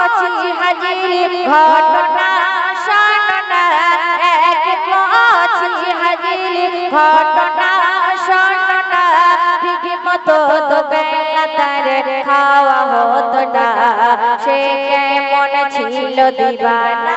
কচি হাজির ঘটনা শোনা এক কচি হাজির ঘটনা শোনা ঠিক মতো তো বেলা তার খাওয়া হতো না। সে কেমন ছিল দিবানা।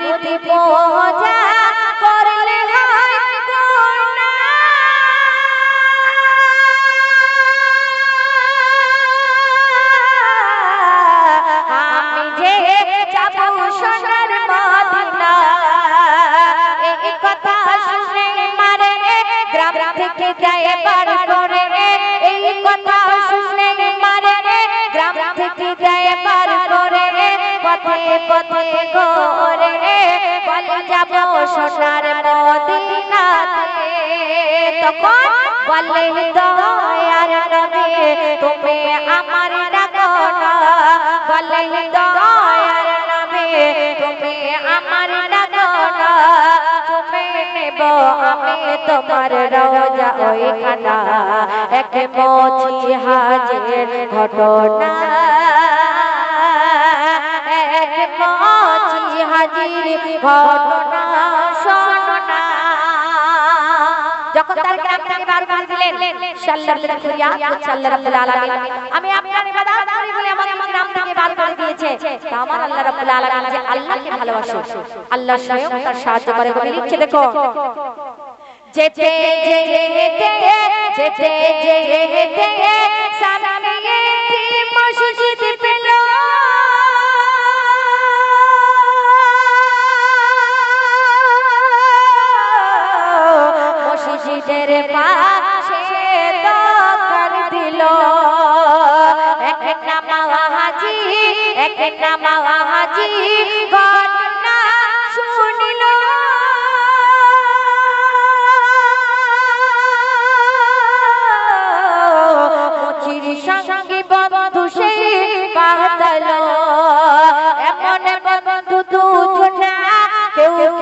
মূর্তি পূজা করলে আমি যে যাব সোনার মদিনা, এই কথা শুনে মারে, গ্রাম থেকে যায় বার করে পথে করে বলে যাব সোনার মদিনাতে। তখন বলে, দয়ার নবী, তুমি আমার ডাকো না দয়ার নবী, তুমি আমার নেব আমি তোমার রোজা ওই খানা এক মচি হাজির ঘটনা। ঘটনা শোনা যখন তার গ্রাম থেকে বার করে দিলেন সাল্লাল্লাহু আলাইহি সাল্লাল্লাহু আলামিন আমি আপনার ইবাদত করি বলে আমাকে গ্রাম থেকে বার করে দিয়েছে। তা আমার আল্লাহ রাব্বুল আলামিন যে আল্লাহকে ভালোবাসে, আল্লাহ স্বয়ং তার সাহায্য করে বলে লিখছে দেখো, যেতে যেতে যেতে যেতে সামনে মসজিদের পাশে দোকান দিল। এক নামা হাজি এক নামা হাজি ঘটনা বন্ধু সেই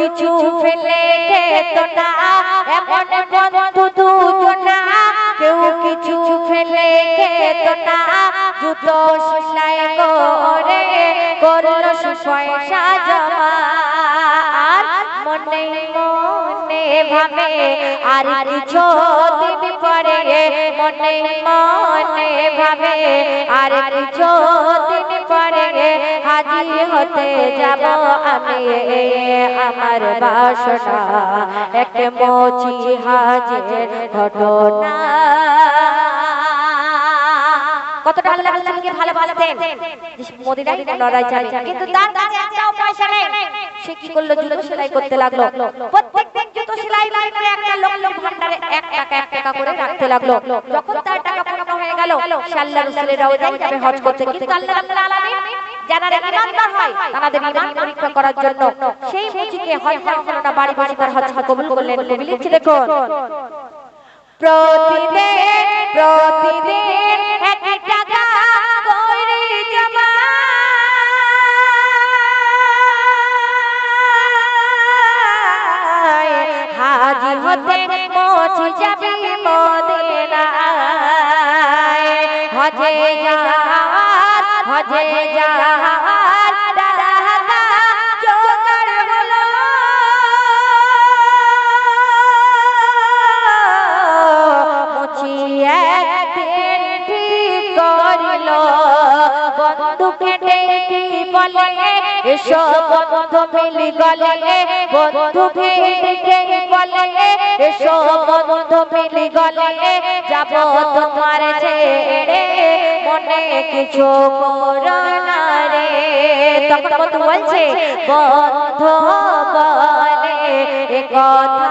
কিছু ফেলে খেত না। এমন বন্ধু দুজনা, কেউ কিছু ফেলে খেত না। জুতো সেলাই করে, করল পয়সা জমা মনে মনে ভাবে, আর কিছু দিন পরে, মনে মনে ভাবে, আর কিছু হাজির হতে যাব আমি আমার বাসনা। এক মোচি হাজির ঘটনা। কতটা আল্লাহ আল্লাহকে ভালোবাসতেন। মদিনায় লড়াই চালিয়ে কিন্তু তার কাছে একটাও পয়সা নেই। সে কি করল? জুতো সেলাই করতে লাগল। প্রত্যেকদিন জুতো সেলাই করে একটা লোক লোক ভান্ডারে এক টাকা এক টাকা করে রাখতে লাগল। যখন তার টাকা পূর্ণ হয়ে গেল, সে আল্লাহ রাসূলের রওজায় যাবে, হজ করতে। কিন্তু আল্লাহ রাব্বুল আলামিন যারা ইমানদার হয়, তাদের ইমান পরীক্ষা করার জন্য সেই মুচিকে হজ হলো বাড়ি বাড়ি তার হজ কবুল করলেন কবি লিখছে দেখুন প্রতিদিন প্রতিদিন এক টাকা করে জমা হাজির হতে পৌঁছে যাবে মদিনায় বন্ধুকে ডেকে বলে? এসো বন্ধু মিলি গলে। বন্ধু ভিড়কে বলে? এসো বন্ধু মিলি গলে। যাব তোমার ছেড়ে মনে কিছু করো রে। তখন বন্ধু বলছে, বন্ধু বলে কথা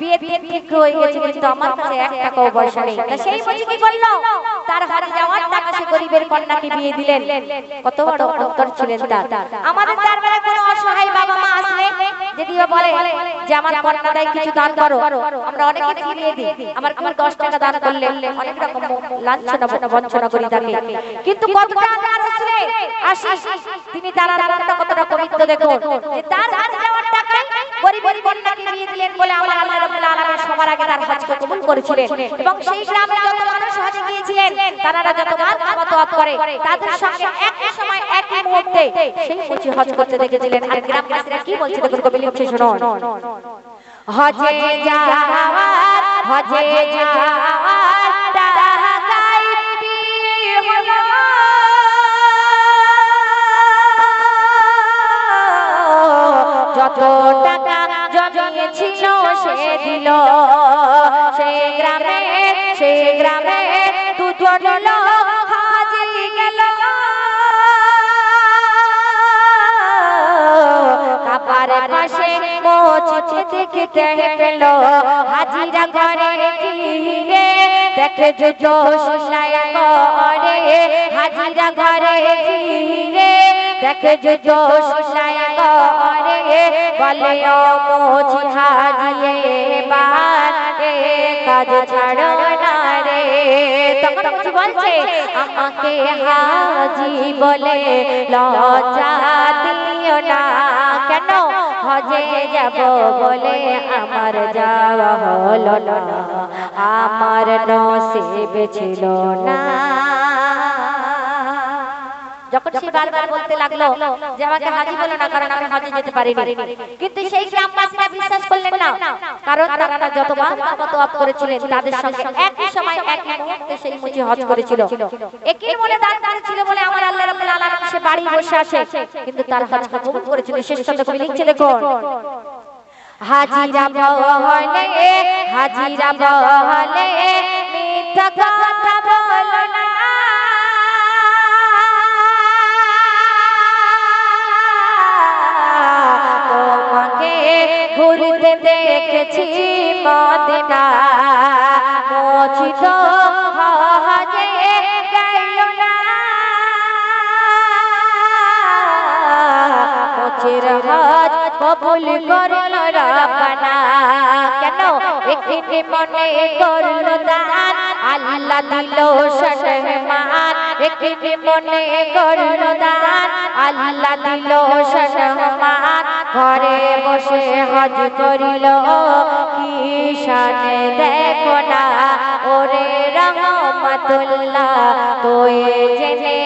বিয়ে ঠিক হয়ে গেছে কিন্তু আমার কাছে এক টাকাও পয়সা নেই। তা সেই মুচি কি তার যাওয়ার টাকা সে গরিবের কন্যাকে বিয়ে দিলেন। কত বড় অন্তর ছিলেন তার। আমাদের কোনো অসহায় বাবা মা আসলে বলে যে আমার কিছু দান করো, আমরা অনেকে ফিরিয়ে দিই? আমার টাকা দান করলে অনেক রকম লাঞ্ছনা বঞ্চনা করি থাকে কিন্তু রাসূলে আসি, তিনি তার কতটা যাওয়ার টাকায় গরিবের কন্যাকে বিয়ে দিলেন বলে আমার আল্লাহ রাব্বুল আলামিন সবার আগে তার হজকে কবুল করেছিলেন। এবং সেই গ্রামে যত মানুষ হজে গিয়েছিলেন, তারা যতবার কাবা তওয়াফ করে। তাদের সঙ্গে একই সময়, একই মুহূর্তে সেই মুচি হজ করতে দেখেছিলেন। আর গ্রামবাসীরা কি বলছে দেখুন কবি লিখছে, শুনুন। হজে যাওয়ার হজে যাওয়ার দিল সে গ্রামে সে গ্রামে দুজন লোক হাজির গেল। কাবার পাশে মোচছে দেখতে পেল। হাজিরা করে দেখে জুতো সেলাই করে হাজিরা ঘরে গিয়ে দেখে জুতো সেলাই করে বলে মোচি হাজিয়ে বারে কাজ ছাড়ো না রে। বলছে, আমাকে হাজি বলে লজ্জা যাব বলে আমার যাওয়া হলো না। আমার নসিব ছিল না। যখন সে বারবার বলতে লাগল যে আমাকে হাজি বলো না কারণ আমি হজে যেতে পারিনি। কিন্তু সেই গ্রামবাসীরা বিশ্বাস করলেন না কারণ তারা যতবার কত আপ করেছিলেন তাদের সঙ্গে একই সময় একই মুহূর্তে সেই মুচি হজ করেছিল। একই মনে দান করেছিল বলে আমার আল্লাহ রাব্বুল আলামিন সে বাড়ি বসে আসে কিন্তু তার হজ কবুল করেছিল। শেষ শব্দ কবি লিখছে দেখুন। হাজিরা বহলে হাজিরা বহলে মিথ্যা কথা মদিনা। মোচিত হজে গেল না। মোচির হজ কবুল করল রব্বানা কেন? একটি মনে করল দান। আল্লাহ দিল সম্মান একটি মনে করল দান। আল্লাহ দিল সম্মান বসে হজ করিল, কি শানে দেখো না? ওরে রহমাতুল্লাহ তুই জেনে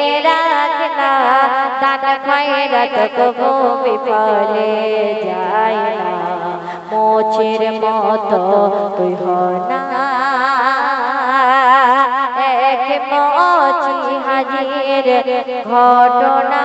কবু বিফলে যায় না। মোচের মতো তুই এক হাজির ঘটনা।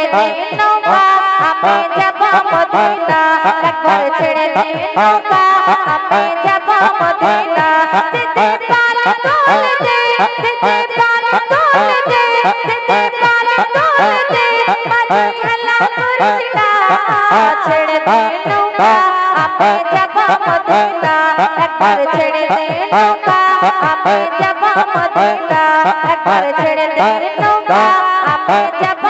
আমি যাব মদিনা একবার ছেড়ে দে নৌকা ছেড়ে দে নৌকা ছেড়ে দে নৌকা ছেড়ে দে নৌকা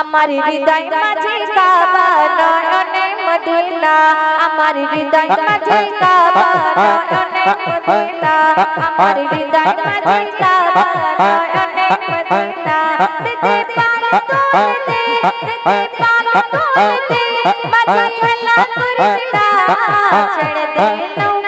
আমার হৃদয় মাঝে কাবা নয়নে মদিনা। আমার হৃদয় মাঝে কাবা নয়নে মদিনা। আমার হৃদয় মাঝে কাবা নয়নে মদিনা। দিতে পারো তোতে দিতে পারো তোতে মাঝে হেলা করিনা ছেড়ে দে নৌকা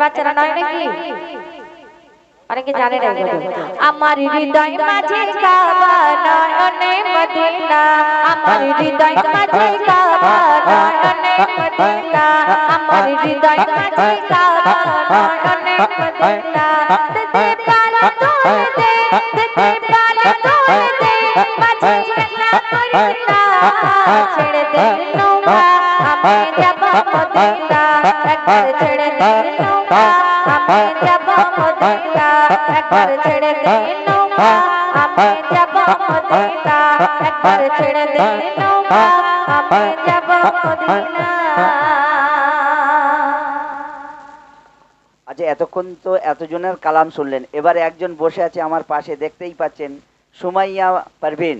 বাচ্চারা নয় নাকি? অনেকে জানে না। আমার হৃদয় মাঝে কাবা নয়নে মদিনা। আমার হৃদয় ছেড়ে দে নৌকা আমি যাব মদিনা একবার ছেড়ে দে নৌকা আমি যাব মদিনা একবার যাব মদিনা আচ্ছা এতক্ষণ তো এতজনের কালাম শুনলেন। এবার একজন বসে আছে আমার পাশে, দেখতেই পাচ্ছেন সুমাইয়া পারভিন।